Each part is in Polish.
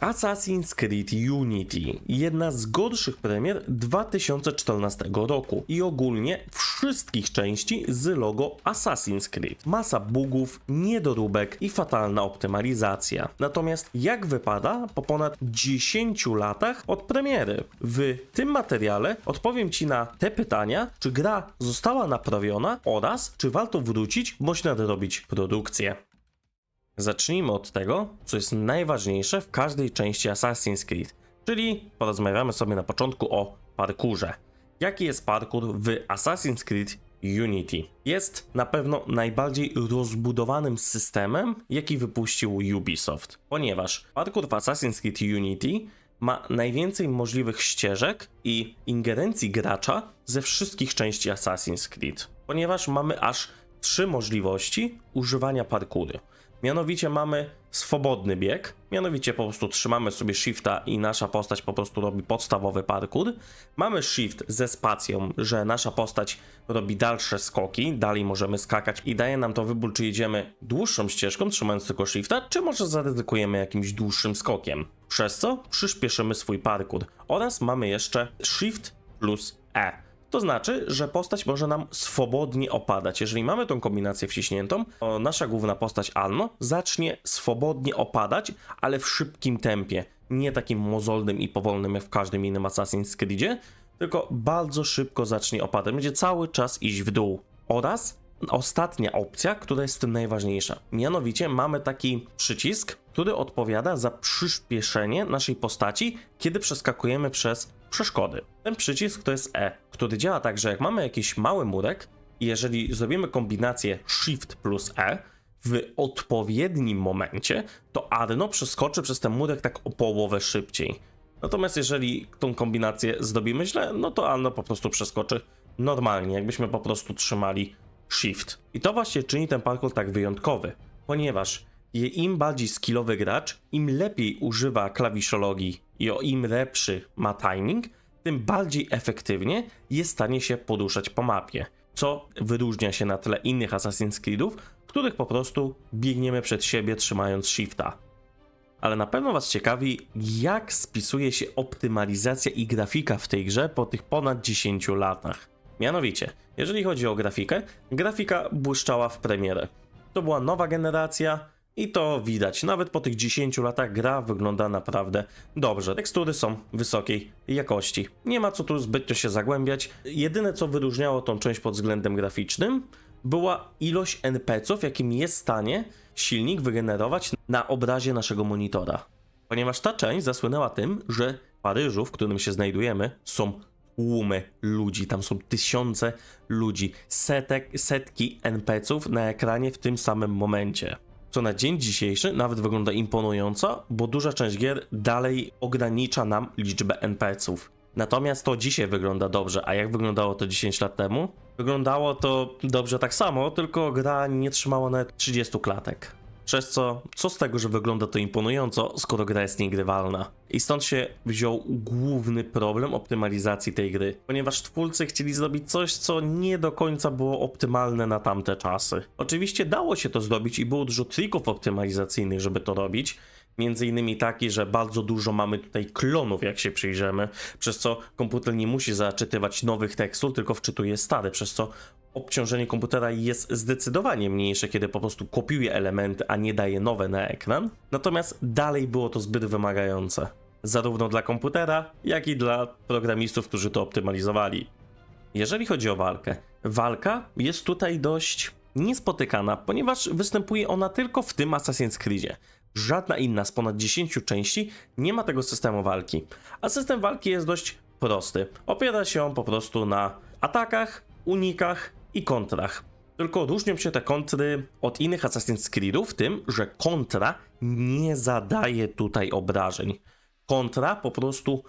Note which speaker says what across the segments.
Speaker 1: Assassin's Creed Unity, jedna z gorszych premier 2014 roku i ogólnie wszystkich części z logo Assassin's Creed. Masa bugów, niedoróbek i fatalna optymalizacja. Natomiast jak wypada po ponad 10 latach od premiery? W tym materiale odpowiem Ci na te pytania, czy gra została naprawiona oraz czy warto wrócić bądź nadrobić produkcję. Zacznijmy od tego, co jest najważniejsze w każdej części Assassin's Creed, czyli porozmawiamy sobie na początku o parkurze. Jaki jest parkour w Assassin's Creed Unity? Jest na pewno najbardziej rozbudowanym systemem, jaki wypuścił Ubisoft, ponieważ parkour w Assassin's Creed Unity ma najwięcej możliwych ścieżek i ingerencji gracza ze wszystkich części Assassin's Creed, ponieważ mamy aż trzy możliwości używania parkuru. Mianowicie mamy swobodny bieg, mianowicie po prostu trzymamy sobie shifta i nasza postać po prostu robi podstawowy parkour. Mamy shift ze spacją, że nasza postać robi dalsze skoki, dalej możemy skakać i daje nam to wybór, czy jedziemy dłuższą ścieżką, trzymając tylko shifta, czy może zaryzykujemy jakimś dłuższym skokiem. Przez co przyspieszymy swój parkour. Oraz mamy jeszcze shift plus E. To znaczy, że postać może nam swobodnie opadać. Jeżeli mamy tą kombinację wciśniętą, to nasza główna postać Alno zacznie swobodnie opadać, ale w szybkim tempie. Nie takim mozolnym i powolnym jak w każdym innym Assassin's Creedzie, tylko bardzo szybko zacznie opadać. Będzie cały czas iść w dół. Oraz ostatnia opcja, która jest tym najważniejsza. Mianowicie mamy taki przycisk, który odpowiada za przyspieszenie naszej postaci, kiedy przeskakujemy przez przeszkody. Ten przycisk to jest E, który działa tak, że jak mamy jakiś mały murek i jeżeli zrobimy kombinację Shift plus E w odpowiednim momencie, to Arno przeskoczy przez ten murek tak o połowę szybciej. Natomiast jeżeli tą kombinację zrobimy źle, no to Arno po prostu przeskoczy normalnie, jakbyśmy po prostu trzymali Shift. I to właśnie czyni ten parkour tak wyjątkowy, ponieważ je im bardziej skillowy gracz, im lepiej używa klawiszologii i o im lepszy ma timing, tym bardziej efektywnie jest w stanie się poruszać po mapie. Co wyróżnia się na tle innych Assassin's Creedów, których po prostu biegniemy przed siebie trzymając shifta. Ale na pewno Was ciekawi, jak spisuje się optymalizacja i grafika w tej grze po tych ponad 10 latach. Mianowicie, jeżeli chodzi o grafikę, grafika błyszczała w premierę. To była nowa generacja, i to widać, nawet po tych 10 latach gra wygląda naprawdę dobrze. Tekstury są wysokiej jakości. Nie ma co tu zbytnio się zagłębiać. Jedyne co wyróżniało tą część pod względem graficznym była ilość NPC-ów, jakim jest w stanie silnik wygenerować na obrazie naszego monitora. Ponieważ ta część zasłynęła tym, że w Paryżu, w którym się znajdujemy, są tłumy ludzi, tam są tysiące ludzi, setek, setki NPC-ów na ekranie w tym samym momencie co na dzień dzisiejszy nawet wygląda imponująco, bo duża część gier dalej ogranicza nam liczbę NPC-ów. Natomiast to dzisiaj wygląda dobrze, a jak wyglądało to 10 lat temu? Wyglądało to dobrze tak samo, tylko gra nie trzymała nawet 30 klatek. Przez co, co z tego, że wygląda to imponująco, skoro gra jest niegrywalna? I stąd się wziął główny problem optymalizacji tej gry, ponieważ twórcy chcieli zrobić coś, co nie do końca było optymalne na tamte czasy. Oczywiście dało się to zrobić i było dużo trików optymalizacyjnych, żeby to robić, Między innymi taki, że bardzo dużo mamy tutaj klonów, jak się przyjrzymy, przez co komputer nie musi zaczytywać nowych tekstur, tylko wczytuje stare, przez co obciążenie komputera jest zdecydowanie mniejsze, kiedy po prostu kopiuje elementy, a nie daje nowe na ekran. Natomiast dalej było to zbyt wymagające. Zarówno dla komputera, jak i dla programistów, którzy to optymalizowali. Jeżeli chodzi o walkę, walka jest tutaj dość niespotykana, ponieważ występuje ona tylko w tym Assassin's Creedzie. Żadna inna z ponad 10 części nie ma tego systemu walki. A system walki jest dość prosty. Opiera się on po prostu na atakach, unikach i kontrach. Tylko różnią się te kontry od innych Assassin's Creedów tym, że kontra nie zadaje tutaj obrażeń. Kontra po prostu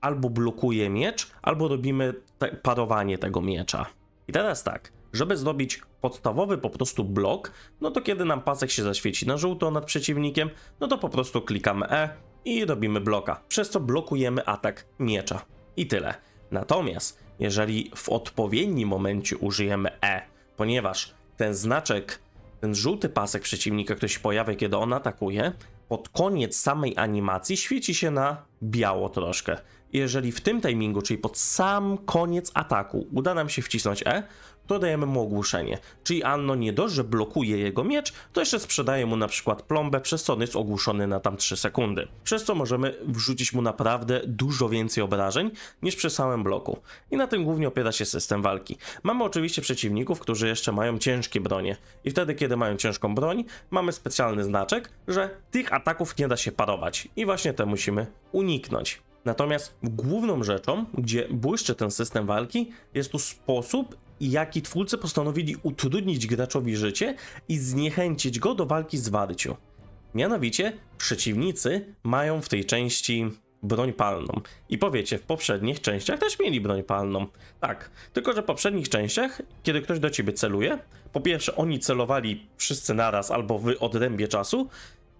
Speaker 1: albo blokuje miecz, albo robimy te parowanie tego miecza. I teraz tak, żeby zrobić podstawowy po prostu blok, no to kiedy nam pasek się zaświeci na żółto nad przeciwnikiem, no to po prostu klikamy E i robimy bloka, przez co blokujemy atak miecza. I tyle. Natomiast jeżeli w odpowiednim momencie użyjemy E, ponieważ ten znaczek, ten żółty pasek przeciwnika, który się pojawia, kiedy on atakuje, pod koniec samej animacji świeci się na biało troszkę. Jeżeli w tym timingu, czyli pod sam koniec ataku, uda nam się wcisnąć E, to dajemy mu ogłuszenie. Czyli Anno nie dość, że blokuje jego miecz, to jeszcze sprzedaje mu na przykład plombę, przez co on jest ogłuszony na tam 3 sekundy. Przez co możemy wrzucić mu naprawdę dużo więcej obrażeń niż przy samym bloku. I na tym głównie opiera się system walki. Mamy oczywiście przeciwników, którzy jeszcze mają ciężkie bronie. I wtedy, kiedy mają ciężką broń, mamy specjalny znaczek, że tych ataków nie da się parować. I właśnie te musimy uniknąć. Natomiast główną rzeczą, gdzie błyszczy ten system walki, jest tu sposób, jaki twórcy postanowili utrudnić graczowi życie i zniechęcić go do walki z Warciu. Mianowicie, przeciwnicy mają w tej części broń palną. I powiecie, w poprzednich częściach też mieli broń palną. Tak, tylko że w poprzednich częściach, kiedy ktoś do ciebie celuje, po pierwsze oni celowali wszyscy naraz albo w odrębie czasu,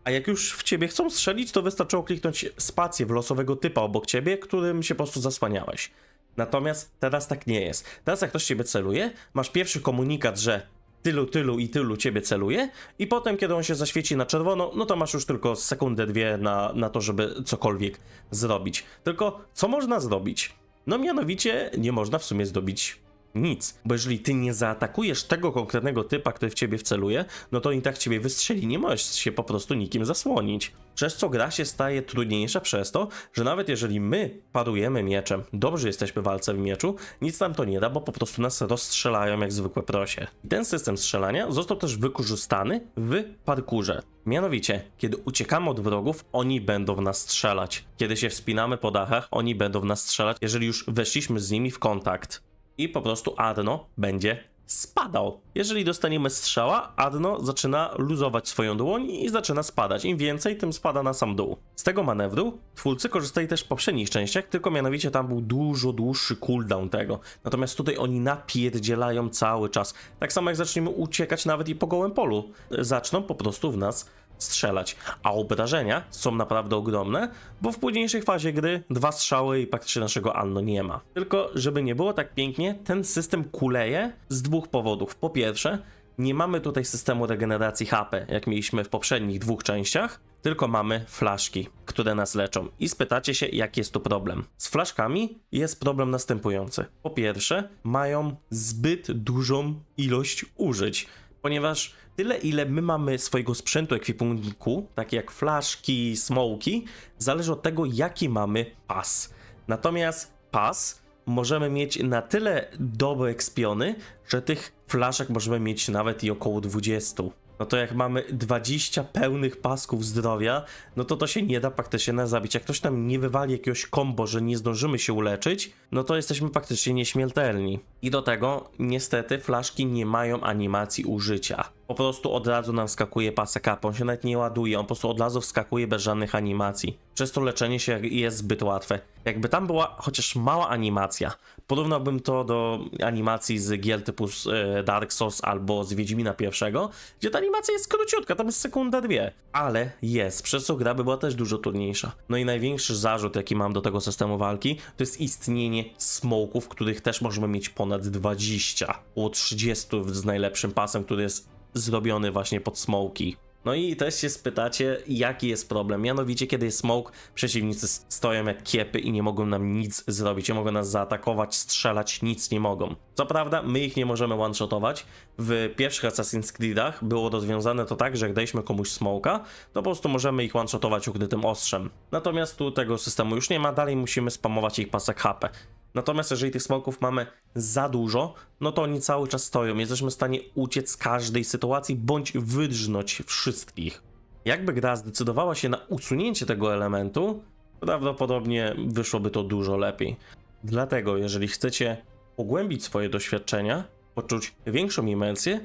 Speaker 1: a jak już w ciebie chcą strzelić, to wystarczyło kliknąć spację w losowego typa obok ciebie, którym się po prostu zasłaniałeś. Natomiast teraz tak nie jest. Teraz jak ktoś ciebie celuje, masz pierwszy komunikat, że tylu, tylu i tylu ciebie celuje i potem, kiedy on się zaświeci na czerwono, no to masz już tylko sekundę, dwie na, na to, żeby cokolwiek zrobić. Tylko co można zrobić? No mianowicie nie można w sumie zdobić nic, bo jeżeli ty nie zaatakujesz tego konkretnego typa, który w ciebie wceluje, no to i tak ciebie wystrzeli, nie możesz się po prostu nikim zasłonić. Przez co gra się staje trudniejsza przez to, że nawet jeżeli my parujemy mieczem, dobrze jesteśmy w walce w mieczu, nic nam to nie da, bo po prostu nas rozstrzelają jak zwykłe prosie. I ten system strzelania został też wykorzystany w parkurze. Mianowicie, kiedy uciekamy od wrogów, oni będą w nas strzelać. Kiedy się wspinamy po dachach, oni będą w nas strzelać, jeżeli już weszliśmy z nimi w kontakt i po prostu Adno będzie spadał. Jeżeli dostaniemy strzała, Adno zaczyna luzować swoją dłoń i zaczyna spadać. Im więcej, tym spada na sam dół. Z tego manewru twórcy korzystali też w poprzednich częściach, tylko mianowicie tam był dużo dłuższy cooldown tego. Natomiast tutaj oni napierdzielają cały czas. Tak samo jak zaczniemy uciekać nawet i po gołym polu. Zaczną po prostu w nas strzelać. A obrażenia są naprawdę ogromne, bo w późniejszej fazie gry dwa strzały i praktycznie naszego Anno nie ma. Tylko, żeby nie było tak pięknie, ten system kuleje z dwóch powodów. Po pierwsze, nie mamy tutaj systemu regeneracji HP, jak mieliśmy w poprzednich dwóch częściach, tylko mamy flaszki, które nas leczą. I spytacie się, jaki jest tu problem. Z flaszkami jest problem następujący. Po pierwsze, mają zbyt dużą ilość użyć, ponieważ tyle, ile my mamy swojego sprzętu, ekwipunku, takie jak flaszki, smoki, zależy od tego, jaki mamy pas. Natomiast pas możemy mieć na tyle dobrze ekspiony, że tych flaszek możemy mieć nawet i około 20. No to jak mamy 20 pełnych pasków zdrowia, no to to się nie da praktycznie na zabić. Jak ktoś nam nie wywali jakiegoś kombo, że nie zdążymy się uleczyć, no to jesteśmy praktycznie nieśmiertelni. I do tego niestety flaszki nie mają animacji użycia. Po prostu od razu nam wskakuje pasek up, on się nawet nie ładuje, on po prostu od razu wskakuje bez żadnych animacji. Przez to leczenie się jest zbyt łatwe. Jakby tam była chociaż mała animacja, porównałbym to do animacji z gier typu e, Dark Souls albo z Wiedźmina pierwszego, gdzie ta animacja jest króciutka, tam jest sekunda, dwie. Ale jest, przez co gra by była też dużo trudniejsza. No i największy zarzut, jaki mam do tego systemu walki, to jest istnienie smoków, których też możemy mieć ponad 20. Około 30 z najlepszym pasem, który jest zrobiony właśnie pod smoki. No i też się spytacie, jaki jest problem. Mianowicie, kiedy jest smoke, przeciwnicy stoją jak kiepy i nie mogą nam nic zrobić. Nie mogą nas zaatakować, strzelać, nic nie mogą. Co prawda, my ich nie możemy one-shotować. W pierwszych Assassin's Creedach było rozwiązane to tak, że jak daliśmy komuś smoka, to po prostu możemy ich one-shotować ukrytym ostrzem. Natomiast tu tego systemu już nie ma, dalej musimy spamować ich pasek HP. Natomiast jeżeli tych smoków mamy za dużo, no to oni cały czas stoją. Jesteśmy w stanie uciec z każdej sytuacji bądź wydrżnąć wszystkich. Jakby gra zdecydowała się na usunięcie tego elementu, prawdopodobnie wyszłoby to dużo lepiej. Dlatego, jeżeli chcecie pogłębić swoje doświadczenia, poczuć większą imersję,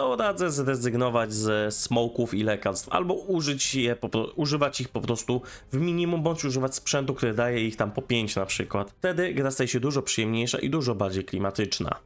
Speaker 1: to radzę zrezygnować ze smoków i lekarstw, albo użyć je, używać ich po prostu w minimum, bądź używać sprzętu, który daje ich tam po 5 na przykład. Wtedy gra staje się dużo przyjemniejsza i dużo bardziej klimatyczna.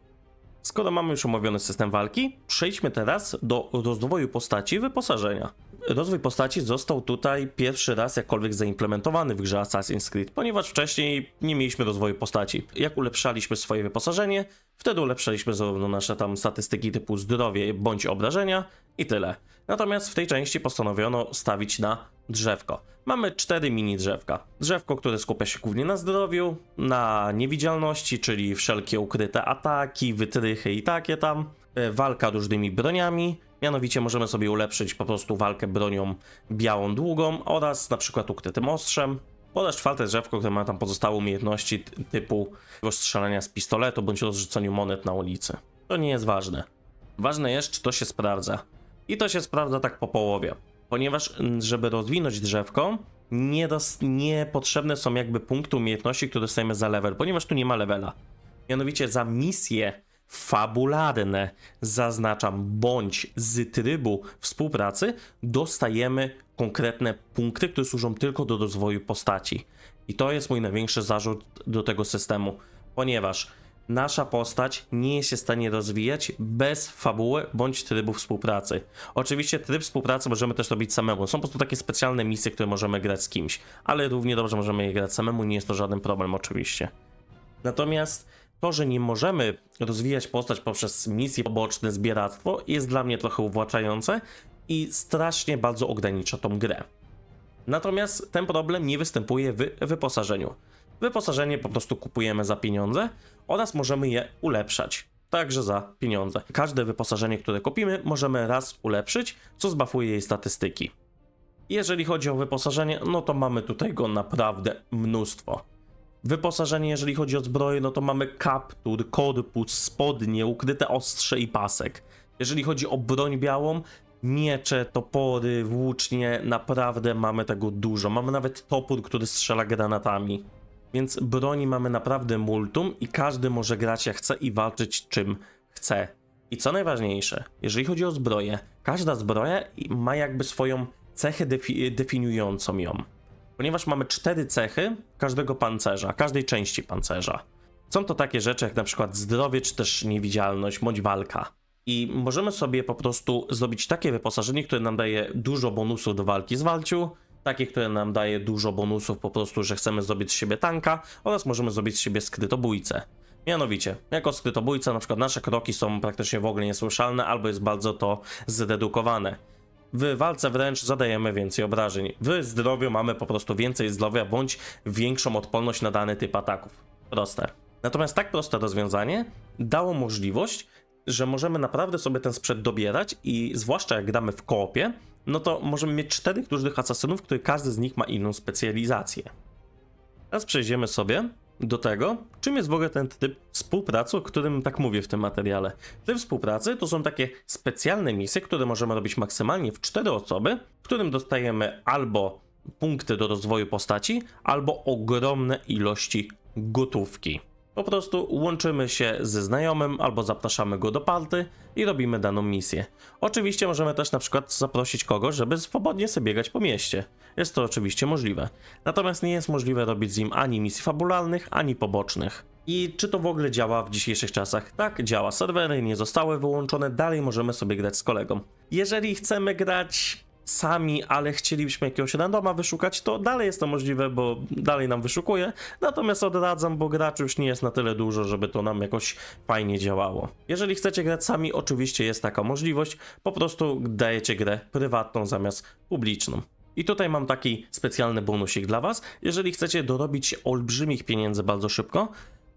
Speaker 1: Skoro mamy już omówiony system walki, przejdźmy teraz do rozwoju postaci i wyposażenia. Rozwój postaci został tutaj pierwszy raz jakkolwiek zaimplementowany w grze Assassin's Creed, ponieważ wcześniej nie mieliśmy rozwoju postaci. Jak ulepszaliśmy swoje wyposażenie, wtedy ulepszaliśmy zarówno nasze tam statystyki typu zdrowie bądź obrażenia i tyle. Natomiast w tej części postanowiono stawić na drzewko. Mamy cztery mini drzewka. Drzewko, które skupia się głównie na zdrowiu, na niewidzialności, czyli wszelkie ukryte ataki, wytrychy i takie tam, e, walka różnymi broniami, mianowicie możemy sobie ulepszyć po prostu walkę bronią białą długą oraz na przykład ukrytym ostrzem, oraz czwarte drzewko, które ma tam pozostałe umiejętności typu rozstrzelania z pistoletu bądź rozrzucaniu monet na ulicy. To nie jest ważne. Ważne jest, czy to się sprawdza. I to się sprawdza tak po połowie. Ponieważ, mm, żeby rozwinąć drzewko, nie, dos- nie potrzebne są jakby punkty umiejętności, które dostajemy za level, ponieważ tu nie ma levela. Mianowicie za misje fabularne, zaznaczam, bądź z trybu współpracy, dostajemy konkretne punkty, które służą tylko do rozwoju postaci. I to jest mój największy zarzut do tego systemu, ponieważ nasza postać nie jest się w stanie rozwijać bez fabuły bądź trybu współpracy. Oczywiście tryb współpracy możemy też robić samemu. Są po prostu takie specjalne misje, które możemy grać z kimś, ale równie dobrze możemy je grać samemu, nie jest to żaden problem oczywiście. Natomiast to, że nie możemy rozwijać postać poprzez misje poboczne, zbieractwo, jest dla mnie trochę uwłaczające i strasznie bardzo ogranicza tą grę. Natomiast ten problem nie występuje w wyposażeniu. Wyposażenie po prostu kupujemy za pieniądze oraz możemy je ulepszać. Także za pieniądze. Każde wyposażenie, które kupimy, możemy raz ulepszyć, co zbafuje jej statystyki. Jeżeli chodzi o wyposażenie, no to mamy tutaj go naprawdę mnóstwo. Wyposażenie, jeżeli chodzi o zbroję, no to mamy kaptur, korpus, spodnie, ukryte ostrze i pasek. Jeżeli chodzi o broń białą, miecze, topory, włócznie, naprawdę mamy tego dużo. Mamy nawet topór, który strzela granatami. Więc broni mamy naprawdę multum i każdy może grać jak chce i walczyć czym chce. I co najważniejsze, jeżeli chodzi o zbroję, każda zbroja ma jakby swoją cechę defi- definiującą ją. Ponieważ mamy cztery cechy każdego pancerza, każdej części pancerza. Są to takie rzeczy jak na przykład zdrowie, czy też niewidzialność, bądź walka. I możemy sobie po prostu zrobić takie wyposażenie, które nam daje dużo bonusów do walki z walciu, takie, które nam daje dużo bonusów po prostu, że chcemy zrobić z siebie tanka, oraz możemy zrobić z siebie skrytobójcę. Mianowicie, jako skrytobójca na przykład nasze kroki są praktycznie w ogóle niesłyszalne, albo jest bardzo to zredukowane. W walce wręcz zadajemy więcej obrażeń. W zdrowiu mamy po prostu więcej zdrowia bądź większą odporność na dany typ ataków. Proste. Natomiast tak proste rozwiązanie dało możliwość, że możemy naprawdę sobie ten sprzęt dobierać i zwłaszcza jak gramy w koopie, no to możemy mieć czterech różnych asasynów, które każdy z nich ma inną specjalizację. Teraz przejdziemy sobie do tego, czym jest w ogóle ten typ współpracy, o którym tak mówię w tym materiale. Tryb współpracy to są takie specjalne misje, które możemy robić maksymalnie w cztery osoby, w którym dostajemy albo punkty do rozwoju postaci, albo ogromne ilości gotówki. Po prostu łączymy się ze znajomym albo zapraszamy go do party i robimy daną misję. Oczywiście możemy też na przykład zaprosić kogoś, żeby swobodnie sobie biegać po mieście. Jest to oczywiście możliwe. Natomiast nie jest możliwe robić z nim ani misji fabularnych, ani pobocznych. I czy to w ogóle działa w dzisiejszych czasach? Tak, działa. Serwery nie zostały wyłączone, dalej możemy sobie grać z kolegą. Jeżeli chcemy grać sami, ale chcielibyśmy jakiegoś randoma wyszukać, to dalej jest to możliwe, bo dalej nam wyszukuje. Natomiast odradzam, bo graczy już nie jest na tyle dużo, żeby to nam jakoś fajnie działało. Jeżeli chcecie grać sami, oczywiście jest taka możliwość, po prostu dajecie grę prywatną zamiast publiczną. I tutaj mam taki specjalny bonusik dla Was. Jeżeli chcecie dorobić olbrzymich pieniędzy bardzo szybko,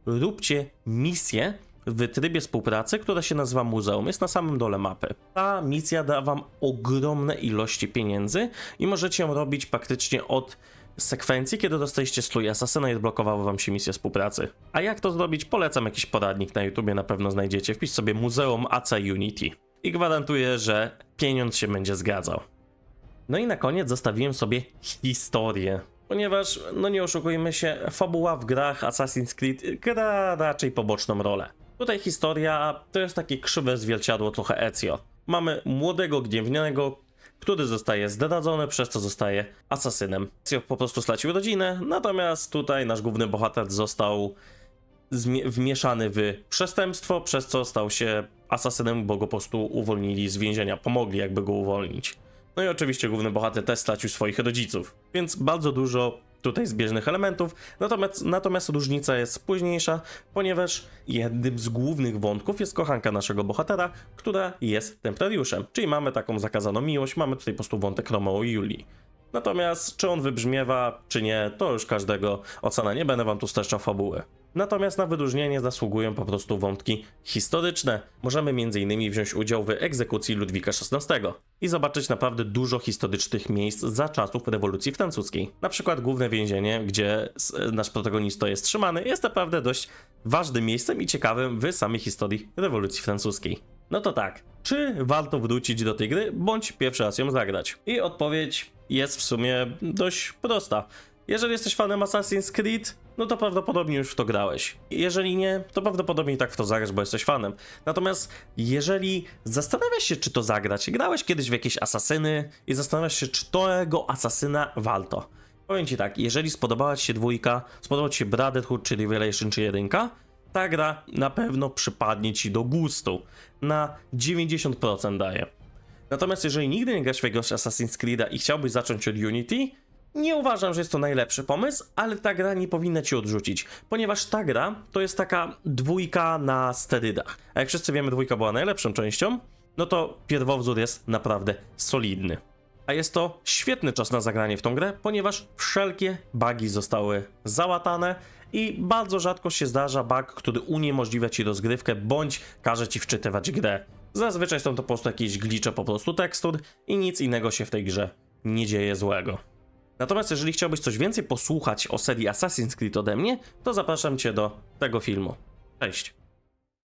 Speaker 1: róbcie misję w trybie współpracy, która się nazywa Muzeum. Jest na samym dole mapy. Ta misja da Wam ogromne ilości pieniędzy i możecie ją robić praktycznie od sekwencji, kiedy dostaliście strój asasyna i odblokowały Wam się misje współpracy. A jak to zrobić? Polecam jakiś poradnik na YouTubie, na pewno znajdziecie. Wpisz sobie Muzeum AC Unity i gwarantuję, że pieniądz się będzie zgadzał. No i na koniec zostawiłem sobie historię. Ponieważ, no nie oszukujmy się, fabuła w grach Assassin's Creed gra raczej poboczną rolę. Tutaj historia to jest takie krzywe zwierciadło trochę Ezio. Mamy młodego, gniewnego, który zostaje zdradzony, przez co zostaje asasynem. Ezio po prostu stracił rodzinę, natomiast tutaj nasz główny bohater został wmieszany w przestępstwo, przez co stał się asasynem, bo go po prostu uwolnili z więzienia, pomogli jakby go uwolnić. No i oczywiście główny bohater też stracił swoich rodziców, więc bardzo dużo tutaj zbieżnych elementów, natomiast, natomiast różnica jest późniejsza, ponieważ jednym z głównych wątków jest kochanka naszego bohatera, która jest templariuszem, czyli mamy taką zakazaną miłość, mamy tutaj po prostu wątek Romeo i Julii. Natomiast czy on wybrzmiewa, czy nie, to już każdego ocena, nie będę wam tu streszczał fabuły. Natomiast na wyróżnienie zasługują po prostu wątki historyczne. Możemy m.in. wziąć udział w egzekucji Ludwika XVI i zobaczyć naprawdę dużo historycznych miejsc za czasów rewolucji francuskiej. Na przykład główne więzienie, gdzie nasz protagonista jest trzymany, jest naprawdę dość ważnym miejscem i ciekawym w samej historii rewolucji francuskiej. No to tak, czy warto wrócić do tej gry, bądź pierwszy raz ją zagrać? I odpowiedź jest w sumie dość prosta. Jeżeli jesteś fanem Assassin's Creed, no to prawdopodobnie już w to grałeś. Jeżeli nie, to prawdopodobnie i tak w to zagrasz, bo jesteś fanem. Natomiast jeżeli zastanawiasz się, czy to zagrać, grałeś kiedyś w jakieś asasyny i zastanawiasz się, czy tego asasyna warto. Powiem ci tak, jeżeli spodobała ci się dwójka, spodobał ci się Brotherhood, czy Revelation, czy jedynka, ta gra na pewno przypadnie ci do gustu. Na 90% daje. Natomiast jeżeli nigdy nie grałeś w jakiegoś Assassin's Creed'a i chciałbyś zacząć od Unity, nie uważam, że jest to najlepszy pomysł, ale ta gra nie powinna ci odrzucić, ponieważ ta gra to jest taka dwójka na sterydach. A jak wszyscy wiemy, dwójka była najlepszą częścią, no to pierwowzór jest naprawdę solidny. A jest to świetny czas na zagranie w tą grę, ponieważ wszelkie bugi zostały załatane i bardzo rzadko się zdarza bug, który uniemożliwia ci rozgrywkę bądź każe ci wczytywać grę. Zazwyczaj są to po prostu jakieś glicze po prostu tekstur i nic innego się w tej grze nie dzieje złego. Natomiast jeżeli chciałbyś coś więcej posłuchać o serii Assassin's Creed ode mnie, to zapraszam cię do tego filmu. Cześć!